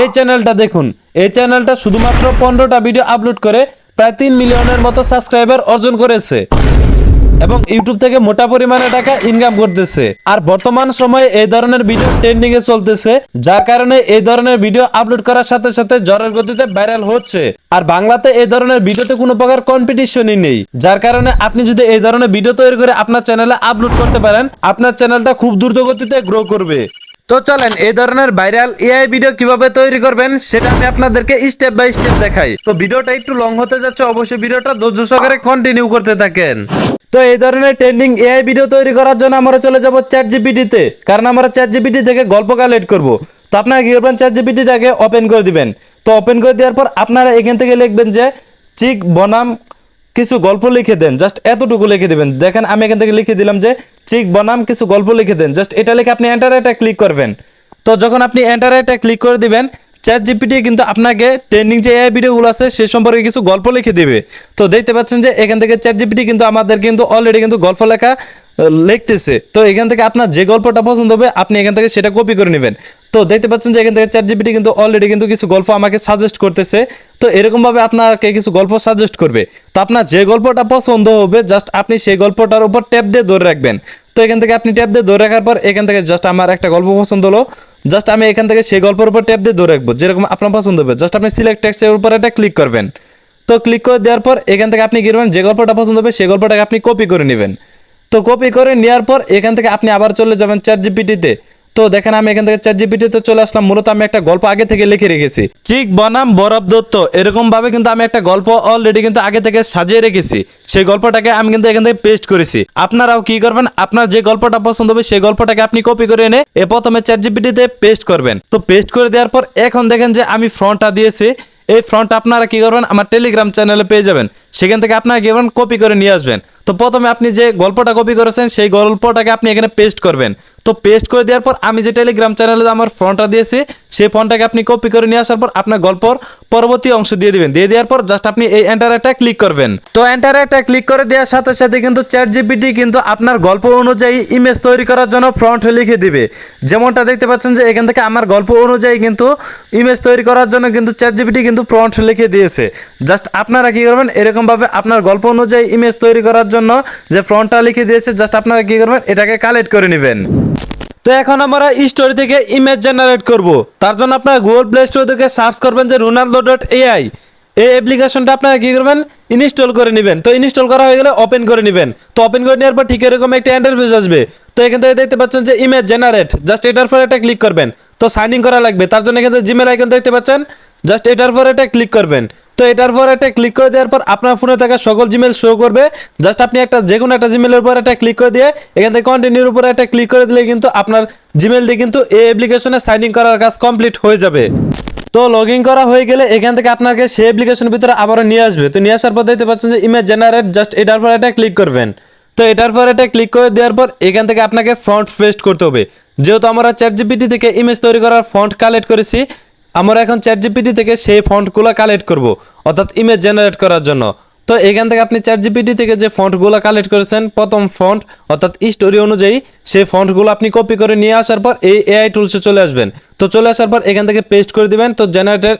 এই চ্যানেলটা দেখুন। এই চ্যানেলটা শুধুমাত্র পনেরোটা ভিডিও আপলোড করে প্রায় তিন মিলিয়নের মতো সাবস্ক্রাইবার অর্জন করেছে এবং ইউটিউব থেকে মোটা পরিমাণে টাকা ইনকাম করতেছে। আর বর্তমান সময়ে এই ধরনের ভিডিও ট্রেন্ডিং এ চলতেছে, যার কারণে এই ধরনের ভিডিও আপলোড করার সাথে সাথে জ্বরের গতিতে ভাইরাল হচ্ছে। আর বাংলাতে এই ধরনের ভিডিওতে কোনো প্রকার কম্পিটিশনই নেই, যার কারণে আপনি যদি এই ধরনের ভিডিও তৈরি করে আপনার চ্যানেলে আপলোড করতে পারেন, আপনার চ্যানেলটা খুব দ্রুত গতিতে গ্রো করবে। তো চলেন, এই ধরনের ভাইরাল এআই ভিডিও কীভাবে তৈরি করবেন সেটা আমি আপনাদেরকে স্টেপ বাই স্টেপ দেখাই। তো ভিডিওটা একটু লং হতে যাচ্ছে, অবশ্যই ভিডিওটা ধৈর্য সহকারে কন্টিনিউ করতে থাকেন। তো এই ধরনের ট্রেন্ডিং এআই ভিডিও তৈরি করার জন্য আমরা চলে যাব চ্যাট জিপিটিতে কারণ আমরা চ্যাট জিপিটি থেকে গল্প কালেক্ট করব। তো আপনারা কি করবেন চ্যাট জিপিটিটাকে ওপেন করে দিবেন। তো ওপেন করে দেওয়ার পর আপনারা এখান থেকে লিখবেন যে, চিক বনাম কিছু গল্প লিখে দেন জাস্ট এতটুকু লিখে দেবেন। দেখেন, আমি এখান থেকে লিখে দিলাম যে চিক বনাম, কিছু গল্প লিখে দেন। জাস্ট এটা লিখে আপনি এন্টার এটা ক্লিক করবেন। তো যখন আপনি এন্টার এটা ক্লিক করে দিবেন চ্যাট জিপিটি কিন্তু আপনাকে ট্রেন্ডিং যে এআই ভিডিওগুলো আছে, সে সম্পর্কে কিছু গল্প লিখে দিবে। তো দেখতে পাচ্ছেন যে, এখান থেকে চ্যাট জিপিটি কিন্তু আমাদের কিন্তু অলরেডি কিন্তু গল্প লেখা লিখতেছে। তো এখান থেকে আপনার যে গল্পটা পছন্দ হবে, আপনি এখান থেকে সেটা কপি করে নেবেন। তো দেখতে পাচ্ছেন যে এখান থেকে চ্যাট জিপিটি কিন্তু অলরেডি কিন্তু কিছু গল্প আমাকে সাজেস্ট করতেছে। তো এরকমভাবে আপনাকে কিছু গল্প সাজেস্ট করবে। তো আপনার যে গল্পটা পছন্দ হবে জাস্ট আপনি সেই গল্পটার উপর ট্যাপ দিয়ে ধরে রাখবেন। তো এখান থেকে আপনি ট্যাপ দিয়ে ধরে রাখার পর এখান থেকে জাস্ট আমার একটা গল্প পছন্দ হলো। জাস্ট আমি এখান থেকে সেই গল্পের উপর ট্যাপ দিয়ে ধরে রাখব, যেরকম আপনার পছন্দ হবে। জাস্ট আপনি সিলেক্ট টেক্সটের উপর একটা ক্লিক করবেন। তো ক্লিক করে দেওয়ার পর এখান থেকে আপনি করবেন? যে গল্পটা পছন্দ হবে সেই গল্পটাকে আপনি কপি করে নেবেন। তো কপি করে নেওয়ার পর এখান থেকে আপনি আবার চলে যাবেন চ্যাট জিপিটিতে তো দেখেন আমি এখান থেকে চ্যাট জিপিটিতে চলে আসলাম। মূলত আমি একটা গল্প আগে থেকে লিখে রেখেছি। চিক বনাম, বরফ দত্ত এরকম ভাবে কিন্তু আমি একটা গল্প অলরেডি কিন্তু আগে থেকে সাজিয়ে রেখেছি। সেই গল্পটাকে আমি কিন্তু এখান থেকে পেস্ট করেছি। আপনারাও কি করবেন? আপনার যে গল্পটা পছন্দ হবে সেই গল্পটাকে আপনি কপি করে এনে এ প্রথমে চ্যাট জিপিটিতে পেস্ট করবেন। তো পেস্ট করে দেওয়ার পর এখন দেখেন যে আমি ফ্রন্টটা দিয়েছি। এই ফ্রন্ট আপনারা কি করবেন? আমার টেলিগ্রাম চ্যানেলে পেয়ে যাবেন। সেখান থেকে আপনারা করবেন কপি করে নিয়ে আসবেন। তো প্রথমে আপনি যে গল্পটা কপি করেছেন, সেই গল্পটাকে আপনি এখানে পেস্ট করবেন। তো পেস্ট করে দেওয়ার পর আমি যে টেলিগ্রাম চ্যানেলে আমার ফ্রন্টটা দিয়েছি, সেই ফোনটাকে আপনি কপি করে নিয়ে আসার পর আপনার গল্পর পরবর্তী অংশ দিয়ে দিবেন। দিয়ে দেওয়ার পর জাস্ট আপনি এই এন্টার একটা ক্লিক করবেন। তো এন্টার একটা ক্লিক করে দেওয়ার সাথে সাথে কিন্তু চ্যাট জিপিটি কিন্তু আপনার গল্প অনুযায়ী ইমেজ তৈরি করার জন্য ফ্রন্ট লিখে দিবে। যেমনটা দেখতে পাচ্ছেন যে এখান থেকে আমার গল্প অনুযায়ী কিন্তু ইমেজ তৈরি করার জন্য কিন্তু চ্যাট জিপিটি কিন্তু ফ্রন্ট লিখে দিয়েছে। জাস্ট আপনারা কি করবেন এরকমভাবে আপনার গল্প অনুযায়ী ইমেজ তৈরি করার জন্য যে ফ্রন্টটা লিখে দিয়েছে জাস্ট আপনারা কি করবেন? এটাকে কালেক্ট করে নেবেন। তো এখন আমরা স্টোরি থেকে ইমেজ জেনারেট করব। তার জন্য আপনারা গুগল প্লে স্টোর থেকে সার্চ করবেন যে রোনাল্ডো ডট এআই এই অ্যাপ্লিকেশনটা আপনারা কি করবেন? ইনস্টল করে নেবেন। তো ইনস্টল করা হয়ে গেলে ওপেন করে নেবেন। তো ওপেন করে নেওয়ার পর ঠিক এরকম একটা ইন্টারফেস আসবে। তো এখান থেকে দেখতে পাচ্ছেন যে ইমেজ জেনারেট জাস্ট এটার পর একটা ক্লিক করবেন। তো সাইন ইন করা লাগবে। তার জন্য এখান থেকে জিমেল আইকন দেখতে পাচ্ছেন। জাস্ট এটার পর একটা ক্লিক করবেন। তো এটার পর একটা ক্লিক করে দেওয়ার পর আপনার ফোনে থাকা সকল জিমেল শো করবে। জাস্ট আপনি একটা যে কোনো একটা জিমেলের উপর একটা ক্লিক করে দিয়ে, এখান থেকে কন্টিনিউর উপর একটা ক্লিক করে দিলে কিন্তু আপনার জিমেল দিয়ে কিন্তু এই অ্যাপ্লিকেশনে সাইন ইন করার কাজ কমপ্লিট হয়ে যাবে। তো লগ ইন করা হয়ে গেলে এখান থেকে আপনাকে সেই অ্যাপ্লিকেশনের ভিতরে আবারও নিয়ে আসবে। তো নিয়ে আসার পর দেখতে পাচ্ছেন যে ইমেজ জেনারেট জাস্ট এটার পর একটা ক্লিক করবেন। তো এটার পর এটা ক্লিক করে দেওয়ার পর এখান থেকে আপনাকে ফ্রন্ট পেস্ট করতে হবে। যেহেতু আমরা চ্যাট জিপিটি থেকে ইমেজ তৈরি করার ফন্ট কালেক্ট করেছি আমরা এখন চ্যাট জিপিটি থেকে সেই ফন্টগুলো কালেক্ট করব, অর্থাৎ ইমেজ জেনারেট করার জন্য। তো এখান থেকে আপনি চ্যাট জিপিটি থেকে যে ফন্টগুলো কালেক্ট করেছেন, প্রথম ফন্ট, অর্থাৎ স্টোরি অনুযায়ী সেই ফন্টগুলো আপনি কপি করে নিয়ে আসার পর এই এআই টুলসে চলে আসবেন। তো চলে আসার পর এখান থেকে পেস্ট করে দিবেন, তো জেনারেটর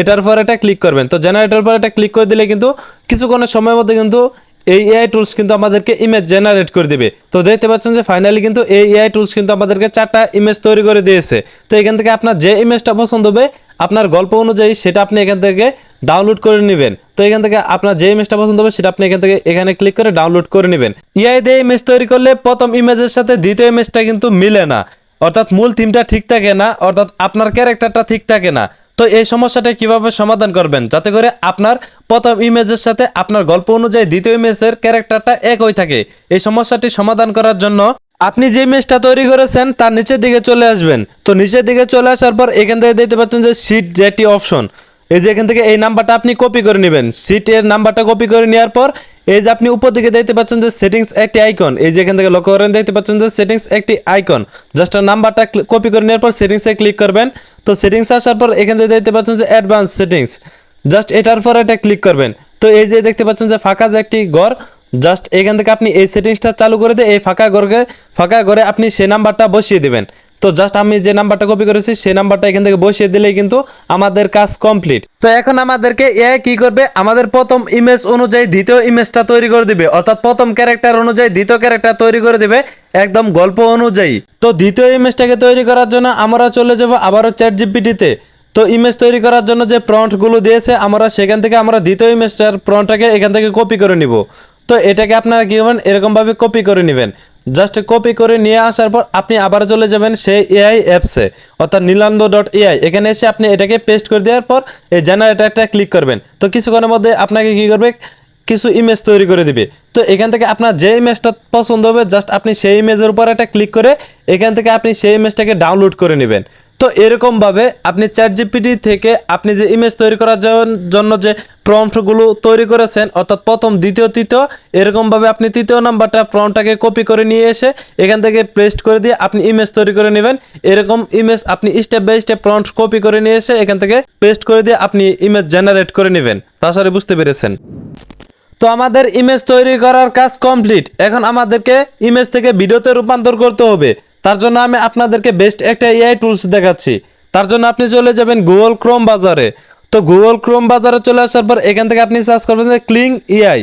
এটার পর এটা ক্লিক করবেন। তো জেনারেটার পর এটা ক্লিক করে দিলে কিন্তু কিছুক্ষণের সময়ের মধ্যে কিন্তু এই এআই টুলস কিন্তু আমাদেরকে ইমেজ জেনারেট করে দিবে। তো দেখতে পাচ্ছেন যে ফাইনালি কিন্তু এই এআই টুলস কিন্তু আমাদেরকে চারটা ইমেজ তৈরি করে দিয়েছে। তো এখান থেকে আপনার যে ইমেজটা পছন্দ হবে, আপনার গল্প অনুযায়ী সেটা আপনি এখান থেকে ডাউনলোড করে নেবেন। তো এখান থেকে আপনার যে ইমেজটা পছন্দ হবে, সেটা আপনি এখান থেকে এখানে ক্লিক করে ডাউনলোড করে নেবেন। ইআই দিয়ে ইমেজ তৈরি করলে প্রথম ইমেজের সাথে দ্বিতীয় ইমেজটা কিন্তু মিলে না। অর্থাৎ মূল থিমটা ঠিক থাকে না, অর্থাৎ আপনার ক্যারেক্টারটা ঠিক থাকে না। তো এই সমস্যাটা কীভাবে সমাধান করবেন? যাতে করে আপনার প্রথম ইমেজের সাথে আপনার গল্প অনুযায়ী দ্বিতীয় ইমেজের ক্যারেক্টারটা এক হয়ে থাকে। এই সমস্যাটি সমাধান করার জন্য আপনি যে ইমেজটা তৈরি করেছেন, তার নিচের দিকে চলে আসবেন। তো নিচের দিকে চলে আসার পর এখান থেকে দেখতে পাচ্ছেন যে সিট জেটি অপশন এই যে এখান থেকে এই নাম্বারটা আপনি কপি করে নেবেন। সিটের নাম্বারটা কপি করে নেওয়ার পর, এই যে আপনি উপর দিকে দেখতে পাচ্ছেন যে সেটিংস একটি আইকন এই যে এখান থেকে লক্ষ্য করেন, দেখতে পাচ্ছেন যে সেটিংস একটি আইকন জাস্ট নাম্বারটা কপি করে নেওয়ার পর সেটিংসে ক্লিক করবেন। তো সেটিংস আসার পর এখান থেকে দেখতে পাচ্ছেন যে অ্যাডভান্স সেটিংস জাস্ট এটার পর এটা ক্লিক করবেন। তো এই যে দেখতে পাচ্ছেন যে ফাঁকা যে একটি ঘর জাস্ট এখান থেকে আপনি এই সেটিংসটা চালু করে দিয়ে এই ফাঁকা ঘরকে ফাঁকা ঘরে আপনি সেই নাম্বারটা বসিয়ে দেবেন। তো জাস্ট আমি যে নাম্বারটা কপি করেছি, সেই নাম্বারটা এখান থেকে বসিয়ে দিলেই কিন্তু আমাদের কাজ কমপ্লিট তো এখন আমাদেরকে এ কি করবে? আমাদের প্রথম ইমেজ অনুযায়ী দ্বিতীয় ইমেজটা তৈরি করে দিবে। অর্থাৎ প্রথম ক্যারেক্টার অনুযায়ী দ্বিতীয় ক্যারেক্টার তৈরি করে দিবে একদম গল্প অনুযায়ী। তো দ্বিতীয় ইমেজটাকে তৈরি করার জন্য আমরা চলে যাব আবারও চ্যাট জিপিটিতে তো ইমেজ তৈরি করার জন্য যে প্রন্টগুলো দিয়েছে, আমরা সেখান থেকে আমরা দ্বিতীয় ইমেজটার প্রন্টটাকে এখান থেকে কপি করে নিব। তো এটাকে আপনারা কি করবেন? এরকমভাবে কপি করে নেবেন। জাস্ট কপি করে নিয়ে আসার পর আপনি আবার চলে যাবেন সেই এআই অ্যাপসে অর্থাৎ নীলান্দ ডট এআই এখানে এসে আপনি এটাকে পেস্ট করে দেওয়ার পর এই জেনারেটারটা ক্লিক করবেন। তো কিছুক্ষণের মধ্যে আপনাকে কি করবে? কিছু ইমেজ তৈরি করে দিবে। তো এখান থেকে আপনার যে ইমেজটা পছন্দ হবে জাস্ট আপনি সেই ইমেজের উপর একটা ক্লিক করে এখান থেকে আপনি সেই ইমেজটাকে ডাউনলোড করে নেবেন। তো এরকমভাবে আপনি চ্যাট জিপিটি থেকে আপনি যে ইমেজ তৈরি করার জন্য যে প্রম্পটগুলো তৈরি করেছেন, অর্থাৎ প্রথম, দ্বিতীয়, তৃতীয়, এরকমভাবে আপনি তৃতীয় নাম্বারটা প্রম্পটটাকে কপি করে নিয়ে এসে এখান থেকে পেস্ট করে দিয়ে আপনি ইমেজ তৈরি করে নেবেন। এরকম ইমেজ আপনি step by step prompt copy করে নিয়ে এসে এখান থেকে পেস্ট করে দিয়ে আপনি ইমেজ জেনারেট করে নেবেন। তাছাড়া বুঝতে পেরেছেন। তো আমাদের ইমেজ তৈরি করার কাজ কমপ্লিট এখন আমাদেরকে ইমেজ থেকে ভিডিওতে রূপান্তর করতে হবে। তার জন্য আমি আপনাদেরকে বেস্ট একটা এআই টুলস দেখাচ্ছি। তার জন্য আপনি চলে যাবেন গুগল ক্রোম বাজারে। তো গুগল ক্রোম বাজারে চলে আসার পর এখান থেকে আপনি সার্চ করবেন যে ক্লিং এআই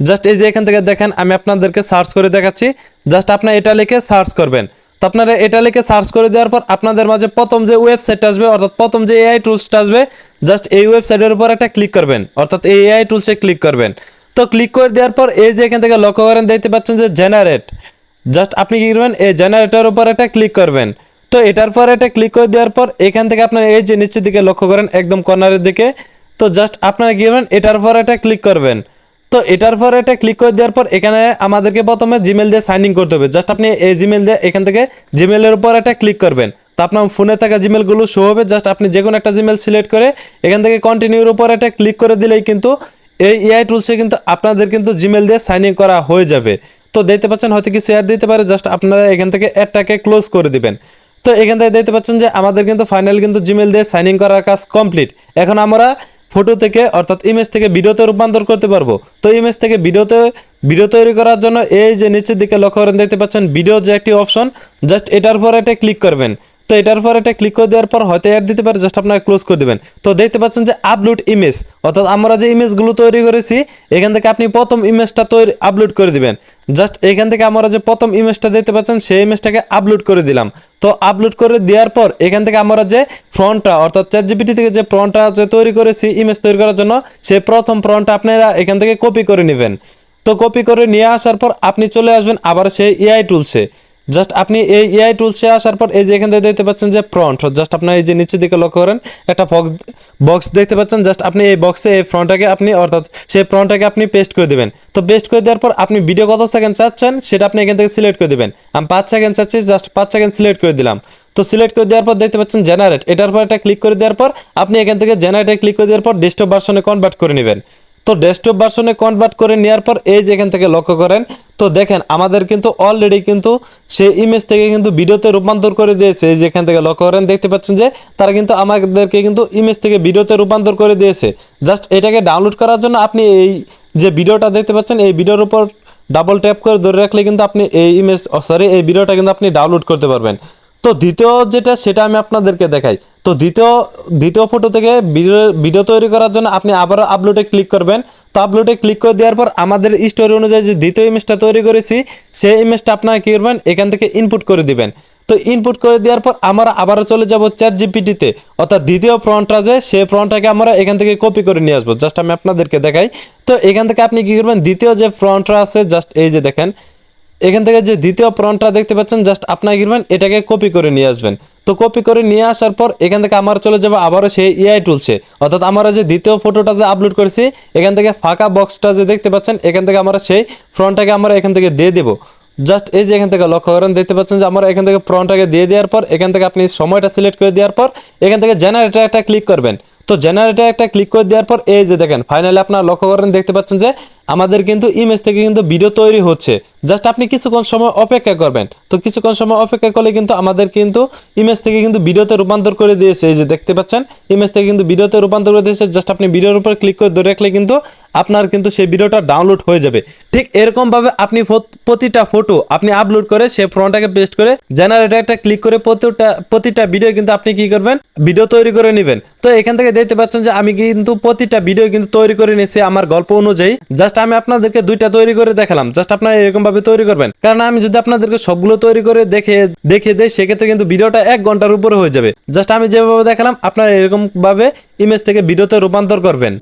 জাস্ট এই যে এখান থেকে দেখেন, আমি আপনাদেরকে সার্চ করে দেখাচ্ছি। জাস্ট আপনার এটা লিখে সার্চ করবেন। তো আপনারা এটা লিখে সার্চ করে দেওয়ার পর আপনাদের মাঝে প্রথম যে ওয়েবসাইটটা আসবে, অর্থাৎ প্রথম যে এআই টুলসটা আসবে জাস্ট এই ওয়েবসাইটের উপর একটা ক্লিক করবেন। অর্থাৎ এই এআই টুলসে ক্লিক করবেন। তো ক্লিক করে দেওয়ার পর এই যে এখান থেকে লক্ষ্য করেন, দেখতে পাচ্ছেন যে জেনারেট জাস্ট আপনি কি করবেন? এই জেনারেটর উপর একটা ক্লিক করবেন। তো এটার পর এটা ক্লিক করে দেওয়ার পর এখান থেকে আপনার এই যে নিচের দিকে লক্ষ্য করেন, একদম কর্নারের দিকে, তো জাস্ট আপনারা কি করবেন? এটার পর একটা ক্লিক করবেন। তো এটার পর এটা ক্লিক করে দেওয়ার পর এখানে আমাদেরকে প্রথমে জিমেল দিয়ে সাইন ইন করতে হবে। জাস্ট আপনি এই জিমেল দিয়ে এখান থেকে জিমেলের উপর একটা ক্লিক করবেন। তো আপনার ফোনে থাকা জিমেলগুলো শো হবে। জাস্ট আপনি যে কোনো একটা জিমেল সিলেক্ট করে এখান থেকে কন্টিনিউর উপর একটা ক্লিক করে দিলেই কিন্তু এই এআই টুলসে কিন্তু আপনাদের কিন্তু জিমেল দিয়ে সাইন ইন করা হয়ে যাবে। তো দেখতে পাচ্ছেন হয়তো কিছু অ্যাড দিতে পারে জাস্ট আপনারা এখান থেকে অ্যাডটাকে ক্লোজ করে দিবেন। তো এখান থেকে দেখতে পাচ্ছেন যে আমাদের কিন্তু ফাইনাল কিন্তু জিমেল দিয়ে সাইন ইন করার কাজ কমপ্লিট এখন আমরা ফটো থেকে, অর্থাৎ ইমেজ থেকে ভিডিওতে রূপান্তর করতে পারব। তো ইমেজ থেকে ভিডিওতে ভিডিও তৈরি করার জন্য এই যে নিচের দিকে লক্ষ্য করেন, দেখতে পাচ্ছেন ভিডিও যে একটি অপশন জাস্ট এটার পর এটা ক্লিক করবেন। তো এটার পর এটা ক্লিক করে দেওয়ার পর হয়তো অ্যাড দিতে পারে জাস্ট আপনারা ক্লোজ করে দেবেন। তো দেখতে পাচ্ছেন যে আপলোড ইমেজ অর্থাৎ আমরা যে ইমেজগুলো তৈরি করেছি, এখান থেকে আপনি প্রথম ইমেজটা তৈরি আপলোড করে দিবেন। জাস্ট এখান থেকে আমরা যে প্রথম ইমেজটা দেখতে পাচ্ছেন, সেই ইমেজটাকে আপলোড করে দিলাম। তো আপলোড করে দেওয়ার পর এখান থেকে আমরা যে ফ্রন্টটা অর্থাৎ চ্যাট জিপিটি থেকে যে ফ্রন্টটা যে তৈরি করেছি ইমেজ তৈরি করার জন্য, সেই প্রথম ফ্রন্টটা আপনারা এখান থেকে কপি করে নেবেন। তো কপি করে নিয়ে আসার পর আপনি চলে আসবেন আবার সেই এআই টুলসে জাস্ট আপনি এই এআই টুলসে আসার পর এই যে এখান থেকে দেখতে পাচ্ছেন যে ফ্রন্ট জাস্ট আপনার এই যে নিচের দিকে লক্ষ্য করেন, একটা বক্স বক্স দেখতে পাচ্ছেন জাস্ট আপনি এই বক্সে এই ফ্রন্টটাকে আপনি, অর্থাৎ সেই ফ্রন্টটাকে আপনি পেস্ট করে দেবেন। তো পেস্ট করে দেওয়ার পর আপনি ভিডিও কত সেকেন্ড চাচ্ছেন, সেটা আপনি এখান থেকে সিলেক্ট করে দেবেন। আমি পাঁচ সেকেন্ড চাচ্ছি জাস্ট পাঁচ সেকেন্ড সিলেক্ট করে দিলাম। তো সিলেক্ট করে দেওয়ার পর দেখতে পাচ্ছেন জেনারেট এটার পর একটা ক্লিক করে দেওয়ার পর আপনি এখান থেকে জেনারেটে ক্লিক করে দেওয়ার পর ডেস্কটপ ভার্সনে কনভার্ট করে নেবেন। তো ডেস্কটপ ভার্সনে কনভার্ট করে নেওয়ার পর এই যে এখান থেকে লক্ষ্য করেন, তো দেখেন আমাদের কিন্তু অলরেডি কিন্তু সেই ইমেজ থেকে কিন্তু ভিডিওতে রূপান্তর করে দিয়েছে। এই যে এখান থেকে লক্ষ্য করেন, দেখতে পাচ্ছেন যে তারা কিন্তু আমাদেরকে কিন্তু ইমেজ থেকে ভিডিওতে রূপান্তর করে দিয়েছে। জাস্ট এটাকে ডাউনলোড করার জন্য আপনি এই যে ভিডিওটা দেখতে পাচ্ছেন, এই ভিডিওর উপর ডাবল ট্যাপ করে ধরে রাখলে কিন্তু আপনি এই ইমেজ সরি এই ভিডিওটা কিন্তু আপনি ডাউনলোড করতে পারবেন। তো দ্বিতীয় যেটা, সেটা আমি আপনাদেরকে দেখাই। তো দ্বিতীয় দ্বিতীয় ফটো থেকে ভিডিও ভিডিও তৈরি করার জন্য আপনি আবারও আপলোডে ক্লিক করবেন। তো আপলোডে ক্লিক করে দেওয়ার পর আমাদের স্টোরি অনুযায়ী যে দ্বিতীয় ইমেজটা তৈরি করেছি, সেই ইমেজটা আপনারা কী করবেন? এখান থেকে ইনপুট করে দিবেন। তো ইনপুট করে দেওয়ার পর আমরা আবারও চলে যাব চ্যাট জিপিটিতে অর্থাৎ দ্বিতীয় ফ্রন্টটা যে, সেই ফ্রন্টটাকে আমরা এখান থেকে কপি করে নিয়ে আসব। জাস্ট আমি আপনাদেরকে দেখাই। তো এখান থেকে আপনি কী করবেন? দ্বিতীয় যে ফ্রন্টটা আছে জাস্ট এই যে দেখেন। এখান থেকে যে দ্বিতীয় প্রনটা দেখতে পাচ্ছেন জাস্ট আপনার গিরবেন, এটাকে কপি করে নিয়ে আসবেন। তো কপি করে নিয়ে আসার পর এখান থেকে আমার চলে যাব আবারও সেই এআই টুলসে অর্থাৎ আমরা যে দ্বিতীয় ফটোটা যে আপলোড করেছি, এখান থেকে ফাঁকা বক্সটা যে দেখতে পাচ্ছেন, এখান থেকে আমরা সেই ফ্রন্টটাকে আমরা এখান থেকে দিয়ে দেবো। জাস্ট এই যে এখান থেকে লক্ষ্য করেন, দেখতে পাচ্ছেন যে আমরা এখান থেকে ফ্রন্টটাকে দিয়ে দেওয়ার পর, এখান থেকে আপনি সময়টা সিলেক্ট করে দেওয়ার পর, এখান থেকে জেনারেটার একটা ক্লিক করবেন। তো জেনারেটর একটা ক্লিক করে দেওয়ার পর, এই যে দেখেন ফাইনালি আপনার লক্ষ্য করেন, দেখতে পাচ্ছেন যে আমাদের কিন্তু ইমেজ থেকে কিন্তু ভিডিও তৈরি হচ্ছে। জাস্ট আপনি কিছুক্ষণ সময় অপেক্ষা করবেন। তো কিছুক্ষণ সময় অপেক্ষা করলে কিন্তু আমাদের কিন্তু ইমেজ থেকে কিন্তু ভিডিওতে রূপান্তর করে দিয়েছে। এই যে দেখতে পাচ্ছেন ইমেজ থেকে কিন্তু ভিডিওতে রূপান্তর করে দিয়েছে। জাস্ট আপনি ভিডিওর উপর ক্লিক করে ধরে রাখলে কিন্তু আপনার কিন্তু সেই ভিডিওটা ডাউনলোড হয়ে যাবে। ঠিক এরকমভাবে আপনি প্রতিটা ফটো আপনি আপলোড করে সে ফোনটাকে পেস্ট করে জেনারেটর একটা ক্লিক করে প্রতিটা প্রতিটা ভিডিও কিন্তু আপনি কি করবেন? ভিডিও তৈরি করে নেবেন। তো এখান থেকে দেখতে পাচ্ছেন যে আমি কিন্তু প্রতিটা ভিডিও কিন্তু তৈরি করে নিয়েছি আমার গল্প অনুযায়ী। জাস্ট আমি আপনাদেরকে দুইটা তৈরি করে দেখালাম। জাস্ট আপনারা এরকম ভাবে তৈরি করবেন। কারণ আমি যদি আপনাদেরকে সবগুলো তৈরি করে দেখে দেখে দেই, সেক্ষেত্রে কিন্তু ভিডিওটা এক ঘণ্টার উপরে হয়ে যাবে। জাস্ট আমি যেভাবে দেখালাম, আপনারা এরকম ভাবে ইমেজ থেকে ভিডিওতে রূপান্তর করবেন।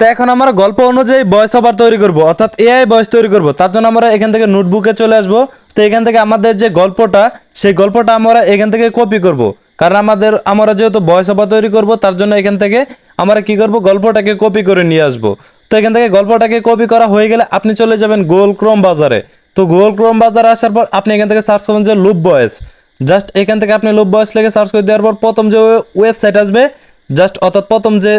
তো এখন আমরা গল্প অনুযায়ী ভয়েস ওভার তৈরি করব, অর্থাৎ এআই ভয়েস তৈরি করব। তার জন্য আমরা এখান থেকে নোটবুকে চলে আসব। তো এখান থেকে আমাদের যে গল্পটা, সেই গল্পটা আমরা এখান থেকে কপি করব। কারণ আমাদের, আমরা যেহেতু ভয়েস ওভার তৈরি করব, তার জন্য এখান থেকে আমরা কি করব, গল্পটাকে কপি করে নিয়ে আসব। তো এখান থেকে গল্পটাকে কপি করা হয়ে গেলে আপনি চলে যাবেন গোল ক্রোম বাজারে। তো গোল ক্রোম বাজারে আসার পর আপনি এখান থেকে সার্চ করবেন যে লুপ ভয়েস জাস্ট এখান থেকে আপনি লুপ ভয়েস লেগে সার্চ করে দেওয়ার পর প্রথম যে ওয়েবসাইট আসবে জাস্ট অর্থাৎ প্রথম যে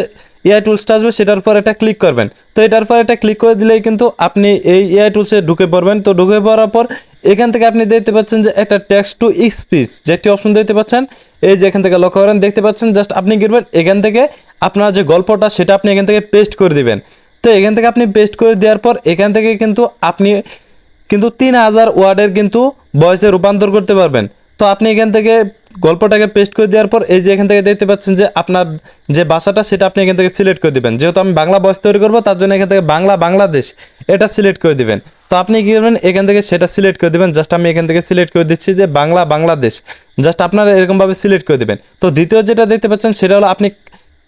এআই টুলসটা আসবে, সেটার পর এটা ক্লিক করবেন। তো এটার পর এটা ক্লিক করে দিলেই কিন্তু আপনি এই এআই টুলসে ঢুকে পড়বেন। তো ঢুকে পড়ার পর এখান থেকে আপনি দেখতে পাচ্ছেন যে একটা টেক্সট টু স্পিচ যেটি অপশন দেখতে পাচ্ছেন। এই যে এখান থেকে লক্ষ্য করেন, দেখতে পাচ্ছেন জাস্ট আপনি কি করবেন, এখান থেকে আপনার যে গল্পটা, সেটা আপনি এখান থেকে পেস্ট করে দিবেন। তো এখান থেকে আপনি পেস্ট করে দেওয়ার পর এখান থেকে কিন্তু আপনি কিন্তু তিন হাজার ওয়ার্ডের কিন্তু ভয়েসে রূপান্তর করতে পারবেন। তো আপনি এখান থেকে গল্পটাকে পেস্ট করে দেওয়ার পর এই যে এখান থেকে দেখতে পাচ্ছেন যে আপনার যে ভাষাটা সেটা আপনি এখান থেকে সিলেক্ট করে দিবেন। যেহেতু আমি বাংলা বয়স তৈরি করব, তার জন্য এখান থেকে বাংলা, বাংলাদেশ, এটা সিলেক্ট করে দিবেন। তো আপনি কী করবেন? এখান থেকে সেটা সিলেক্ট করে দিবেন। জাস্ট আমি এখান থেকে সিলেক্ট করে দিচ্ছি যে বাংলা, বাংলাদেশ। জাস্ট আপনারা এরকমভাবে সিলেক্ট করে দিবেন। তো দ্বিতীয় যেটা দেখতে পাচ্ছেন, সেটা হলো আপনি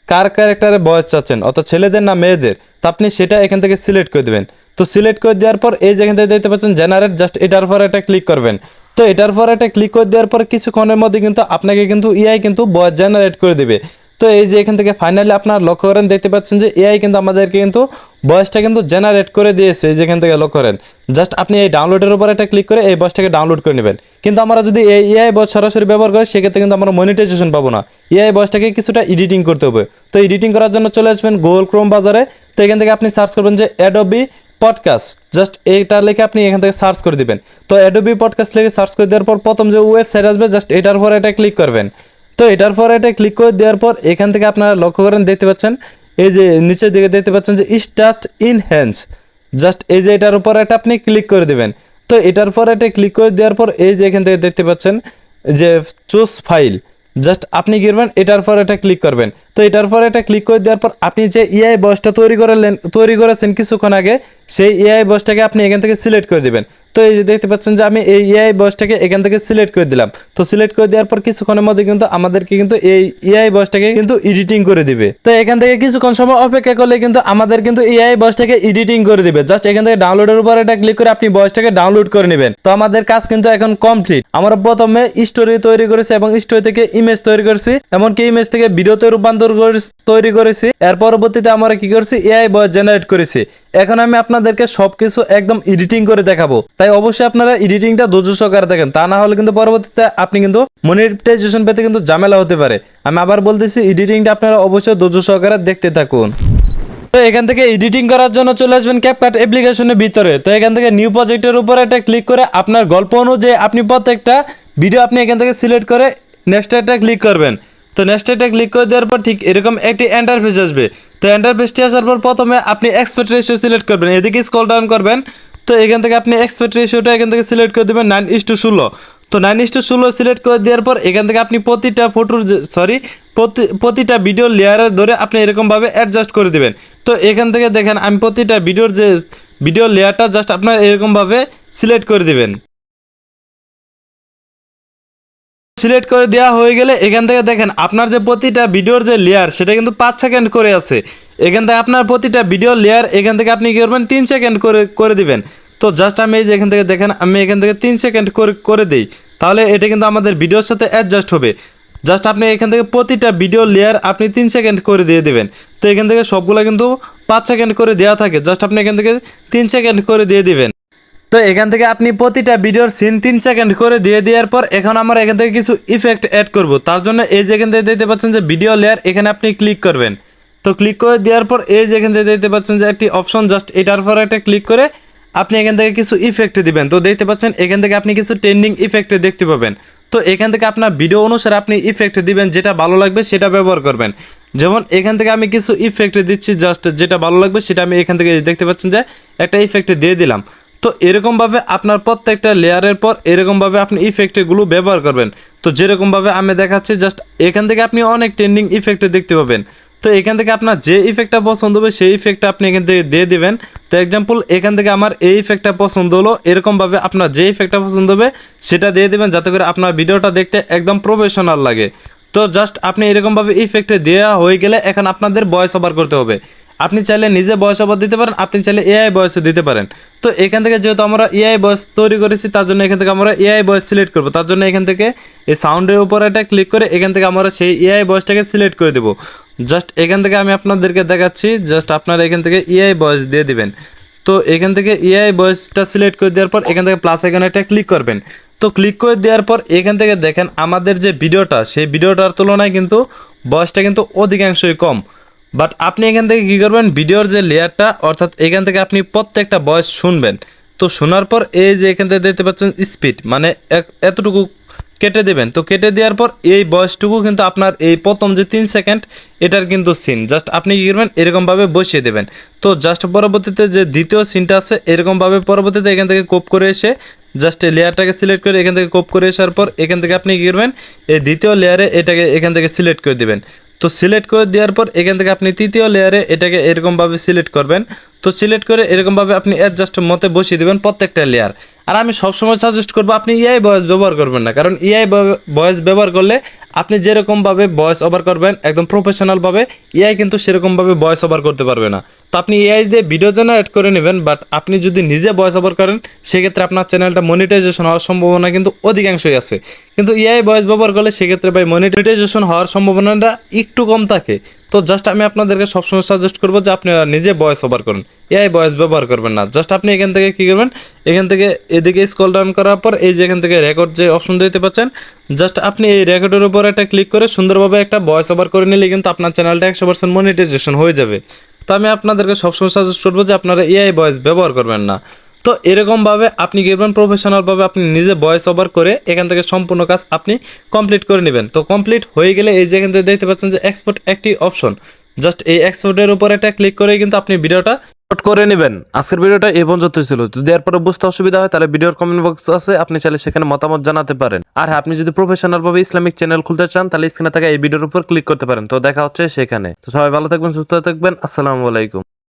কার ক্যারেক্টারে বয়স চাচ্ছেন? অর্থাৎ ছেলেদের না মেয়েদের? তো আপনি সেটা এখান থেকে সিলেক্ট করে দেবেন। তো সিলেক্ট করে দেওয়ার পর এই যে এখান থেকে দেখতে পাচ্ছেন জেনারেট জাস্ট এটার পর এটা ক্লিক করবেন। তো এটার পর এটা ক্লিক করে দেওয়ার পর কিছুক্ষণের মধ্যে কিন্তু আপনাকে কিন্তু এআই কিন্তু বয়স জেনারেট করে দেবে। তো এই যে এখান থেকে ফাইনালি আপনার লক্ষ্য করেন, দেখতে পাচ্ছেন যে এআই কিন্তু আমাদেরকে কিন্তু বয়সটা কিন্তু জেনারেট করে দিয়েছে, এই যেখান থেকে লক্ষ্য করেন। জাস্ট আপনি এই ডাউনলোডের উপর একটা ক্লিক করে এই বয়সটাকে ডাউনলোড করে নেবেন। কিন্তু আমরা যদি এই এআই বয়স সরাসরি ব্যবহার করি, সেক্ষেত্রে কিন্তু আমরা মনিটাইজেশন পাবো না। এআই বয়সটাকে কিছুটা এডিটিং করতে হবে। তো এডিটিং করার জন্য চলে আসবেন গুগল ক্রোম বাজারে। তো এখান থেকে আপনি সার্চ করবেন যে অ্যাডোবি পডকাস্ট জাস্ট এইটা লিখে আপনি এখান থেকে সার্চ করে দিবেন। তো অ্যাডোবি পডকাস্ট লিখে সার্চ করে দেওয়ার পর প্রথম যে ওয়েবসাইট আসবে জাস্ট এটার পর এটা ক্লিক করবেন। তো এটার পর এটা ক্লিক করে দেওয়ার পর এখান থেকে আপনারা লক্ষ্য করেন, দেখতে পাচ্ছেন, এই যে নিচের দিকে দেখতে পাচ্ছেন যে স্টার্ট ইন হ্যান্ডস জাস্ট এই যে এটার উপর এটা আপনি ক্লিক করে দেবেন। তো এটার পর এটা ক্লিক করে দেওয়ার পর এই যে এখান থেকে দেখতে পাচ্ছেন যে চুজ ফাইল জাস্ট আপনি গিরবেন, এটার পর এটা ক্লিক করবেন। তো এটার পর এটা ক্লিক করে দেওয়ার পর আপনি যে এআই বসটা তৈরি করলেন, তৈরি করেছেন কিছুক্ষণ আগে, সেই এআই বসটাকে আপনি এখান থেকে সিলেক্ট করে দিবেন। তো এই যে দেখতে পাচ্ছেন যে আমি এই এআই বসটাকে এখান থেকে সিলেক্ট করে দিলাম। তো সিলেক্ট করে দেওয়ার পর কিছুক্ষণের মধ্যে কিন্তু আমাদেরকে কিন্তু এই এআই বসটাকে কিন্তু এডিটিং করে দিবে। তো এখান থেকে কিছুক্ষণ সময় অপেক্ষা করলে কিন্তু আমাদের কিন্তু এআই বসটাকে এডিটিং করে দিবে। জাস্ট এখান থেকে ডাউনলোডের উপর এটা ক্লিক করে আপনি বয়সটাকে ডাউনলোড করে নেবেন। তো আমাদের কাজ কিন্তু এখন কমপ্লিট আমরা প্রথমে স্টোরি তৈরি করেছি এবং স্টোরি থেকে ইমেজ তৈরি করেছি। এমনকি ইমেজ থেকে ভিডিওতে রূপান্তর তৈরি করেছি। এর পরবর্তীতে আমরা কি করেছি? এআই বয়স জেনারেট করেছি। এখন আমি আপনাদেরকে সবকিছু একদম এডিটিং করে দেখাবো। তাই অবশ্যই আপনারা এডিটিংটা ধৈর্য সহকারে দেখেন। তা না হলে কিন্তু পরবর্তীতে আপনি কিন্তু মনিটাইজেশন পেতে কিন্তু ঝামেলা হতে পারে। আমি আবার বলতেছি এডিটিংটা আপনারা অবশ্যই ধৈর্য সহকারে দেখতে থাকুন। তো এখান থেকে এডিটিং করার জন্য চলে আসবেন ক্যাপকাট অ্যাপ্লিকেশনের ভিতরে। তো এখান থেকে নিউ প্রজেক্টের উপর একটা ক্লিক করে আপনার গল্প অনুযায়ী আপনি প্রত্যেকটা ভিডিও আপনি এখান থেকে সিলেক্ট করে নেক্সট একটা ক্লিক করবেন। তো নেক্সট একটা ক্লিক করে দেওয়ার পর ঠিক এরকম একটি এন্টারফেস আসবে। তো এন্টারফেসটি আসার পর প্রথমে আপনি এক্সপেক্ট রেশিও সিলেক্ট করবেন। এদিকে স্কল ডাউন করবেন। তো এখান থেকে আপনি এক্সপেক্ট রেশিওটা এখান থেকে সিলেক্ট করে দেবেন নাইন ইস টু ষোলো। তো নাইন ইস টু ষোলো সিলেক্ট করে দেওয়ার পর এখান থেকে আপনি প্রতিটা ফটোর সরি প্রতিটা ভিডিও লেয়ারের ধরে আপনি এরকমভাবে অ্যাডজাস্ট করে দিবেন। তো এখান থেকে দেখেন, আমি প্রতিটা ভিডিওর যে ভিডিও লেয়ারটা জাস্ট আপনার এরকমভাবে সিলেক্ট করে দিবেন। সিলেক্ট করে দেওয়া হয়ে গেলে এখান থেকে দেখেন, আপনার যে প্রতিটা ভিডিওর যে লেয়ার সেটা কিন্তু পাঁচ সেকেন্ড করে আছে। এখান থেকে আপনার প্রতিটা ভিডিও লেয়ার এখান থেকে আপনি কী করবেন তিন সেকেন্ড করে করে দিবেন তো জাস্ট আমি এই যে এখান থেকে দেখেন আমি এখান থেকে তিন সেকেন্ড করে করে দিই তাহলে এটা কিন্তু আমাদের ভিডিওর সাথে অ্যাডজাস্ট হবে জাস্ট আপনি এখান থেকে প্রতিটা ভিডিও লেয়ার আপনি তিন সেকেন্ড করে দিয়ে দিবেন তো এখান থেকে সবগুলো কিন্তু পাঁচ সেকেন্ড করে দেওয়া থাকে জাস্ট আপনি এখান থেকে তিন সেকেন্ড করে দিয়ে দিবেন তো এখান থেকে আপনি প্রতিটা ভিডিওর সিন তিন সেকেন্ড করে দিয়ে দেওয়ার পর এখন আমরা এখান থেকে কিছু ইফেক্ট অ্যাড করব তার জন্য এই যে এখান থেকে দেখতে পাচ্ছেন যে ভিডিও লেয়ার এখানে আপনি ক্লিক করবেন তো ক্লিক করে দেওয়ার পর এই যে এখান থেকে দেখতে পাচ্ছেন যে একটি অপশন জাস্ট এটার পর একটা ক্লিক করে আপনি এখান থেকে কিছু ইফেক্ট দিবেন। তো দেখতে পাচ্ছেন এখান থেকে আপনি কিছু ট্রেন্ডিং ইফেক্ট দেখতে পাবেন। তো এখান থেকে আপনার ভিডিও অনুসারে আপনি ইফেক্ট দিবেন, যেটা ভালো লাগবে সেটা ব্যবহার করবেন। যেমন এখান থেকে আমি কিছু ইফেক্ট দিচ্ছি জাস্ট যেটা ভালো লাগবে সেটা আমি এখান থেকে দেখতে পাচ্ছেন যে একটা ইফেক্ট দিয়ে দিলাম। তো এরকমভাবে আপনার প্রত্যেকটা লেয়ারের পর এরকমভাবে আপনি ইফেক্টগুলো ব্যবহার করবেন। তো যেরকমভাবে আমি দেখাচ্ছি জাস্ট এখান থেকে আপনি অনেক ট্রেন্ডিং ইফেক্ট দেখতে পাবেন। তো এখান থেকে আপনার যে ইফেক্টটা পছন্দ হবে, সেই ইফেক্টটা আপনি এখান থেকে দিয়ে দেবেন। তো এক্সাম্পল এখান থেকে আমার এই ইফেক্টটা পছন্দ হলো, এরকমভাবে আপনার যে ইফেক্টটা পছন্দ হবে, সেটা দিয়ে দেবেন, যাতে করে আপনার ভিডিওটা দেখতে একদম প্রফেশনাল লাগে। তো জাস্ট আপনি এরকমভাবে ইফেক্টে দেওয়া হয়ে গেলে এখন আপনাদের ভয়েস ওভার করতে হবে। আপনি চাইলে নিজে ভয়েস ওভার দিতে পারেন, আপনি চাইলে এআই ভয়েসও দিতে পারেন। তো এখান থেকে যেহেতু আমরা এআই বয়স তৈরি করেছি, তার জন্য এখান থেকে আমরা এআই বয়স সিলেক্ট করব। তার জন্য এখান থেকে এই সাউন্ডের উপর একটা ক্লিক করে এখান থেকে আমরা সেই এআই বয়সটাকে সিলেক্ট করে দেবো। জাস্ট এখান থেকে আমি আপনাদেরকে দেখাচ্ছি জাস্ট আপনারা এখান থেকে এআই বয়স দিয়ে দিবেন। তো এখান থেকে এআই বয়সটা সিলেক্ট করে দেওয়ার পর এখান থেকে প্লাস এখানে একটা ক্লিক করবেন। তো ক্লিক করে দেওয়ার পর এখান থেকে দেখেন আমাদের যে ভিডিওটা সেই ভিডিওটার তুলনায় কিন্তু বয়সটা কিন্তু অধিকাংশই কম। বাট আপনি এখান থেকে কী করবেন? ভিডিওর যে লেয়ারটা, অর্থাৎ এখান থেকে আপনি প্রত্যেকটা ভয়েস শুনবেন। তো শোনার পর এই যে এখান থেকে দেখতে পাচ্ছেন স্পিড মানে এতটুকু কেটে দেবেন। তো কেটে দেওয়ার পর এই বয়সটুকু কিন্তু আপনার এই প্রথম যে তিন সেকেন্ড এটার কিন্তু সিন জাস্ট আপনি কী করবেন? এরকমভাবে বসিয়ে দেবেন। তো জাস্ট পরবর্তীতে যে দ্বিতীয় সিনটা আছে, এরকমভাবে পরবর্তীতে এখান থেকে কোপ করে এসে জাস্ট এই লেয়ারটাকে সিলেক্ট করে এখান থেকে কোপ করে আসার পর এখান থেকে আপনি কী করবেন? এই দ্বিতীয় লেয়ারে এটাকে এখান থেকে সিলেক্ট করে দেবেন। তো সিলেক্ট করে দেওয়ার পর এখান থেকে আপনি তৃতীয় লেয়ারে এটাকে এরকমভাবে সিলেক্ট করবেন। তো সিলেক্ট করে এরকমভাবে আপনি অ্যাডজাস্ট মতে বসিয়ে দেবেন প্রত্যেকটা লেয়ার আর আমি সবসময় সাজেস্ট করব, আপনি ইআই ভয়েস ব্যবহার করবেন না। কারণ ইআই ভয়েস ব্যবহার করলে আপনি যেরকমভাবে ভয়েস ওভার করবেন, একদম প্রফেশনালভাবে এআই কিন্তু সেরকমভাবে ভয়েস ওভার করতে পারবে না। তো আপনি এআই দিয়ে ভিডিও জেনারেট করে নেবেন বাট আপনি যদি নিজে ভয়েস ওভার করেন, সেক্ষেত্রে আপনার চ্যানেলটা মনিটাইজেশন হওয়ার সম্ভাবনা কিন্তু অধিকাংশই আছে। কিন্তু এআই ভয়েস ব্যবহার করলে সেক্ষেত্রে ভাই মনিটাইজেশন হওয়ার সম্ভাবনাটা একটু কম থাকে। তো জাস্ট আমি আপনাদেরকে সবসময় সাজেস্ট করব যে আপনারা নিজে ভয়েস ওভার করুন। এআই ভয়েস ব্যবহার করবেন না। জাস্ট আপনি এখান থেকে কী করবেন? এখান থেকে এদিকে স্কল ডাউন করার পর এই যে এখান থেকে রেকর্ড যে অপশন দিতে পাচ্ছেন জাস্ট আপনি এই রেকর্ডের উপর একটা ক্লিক করে সুন্দরভাবে একটা ভয়েস ওভার করে নিলে কিন্তু আপনার চ্যানেলটা একশো পার্সেন্ট মনিটাইজেশন হয়ে যাবে। তো আমি আপনাদেরকে সবসময় সাজেস্ট করব যে আপনারা এআই ভয়েস ব্যবহার করবেন না। তো এরকমভাবে আপনি করবেন প্রফেশনালভাবে আপনি নিজে ভয়েস ওভার করে এখান থেকে সম্পূর্ণ কাজ আপনি কমপ্লিট করে নেবেন। তো কমপ্লিট হয়ে গেলে এই যে এখান থেকে দেখতে পাচ্ছেন যে এক্সপোর্ট একটি অপশন জাস্ট এই এক্সপোর্টের উপর একটা ক্লিক করে কিন্তু আপনি ভিডিওটা করে নেবেন। আজকের ভিডিওটা এই পর্যন্ত ছিল। যদি এরপরে বুঝতে অসুবিধা হয় তাহলে ভিডিওর কমেন্ট বক্স আছে আপনি চাইলে সেখানে মতামত জানাতে পারেন। আর হ্যাঁ, আপনি যদি প্রফেশনাল ভাবে ইসলামিক চ্যানেল খুলতে চান তাহলে স্ক্রিনে থাকা এই ভিডিওর উপর ক্লিক করতে পারেন। তো দেখা হচ্ছে সেখানে। তো সবাই ভালো থাকবেন সুস্থ থাকবেন। আসসালামু আলাইকুম।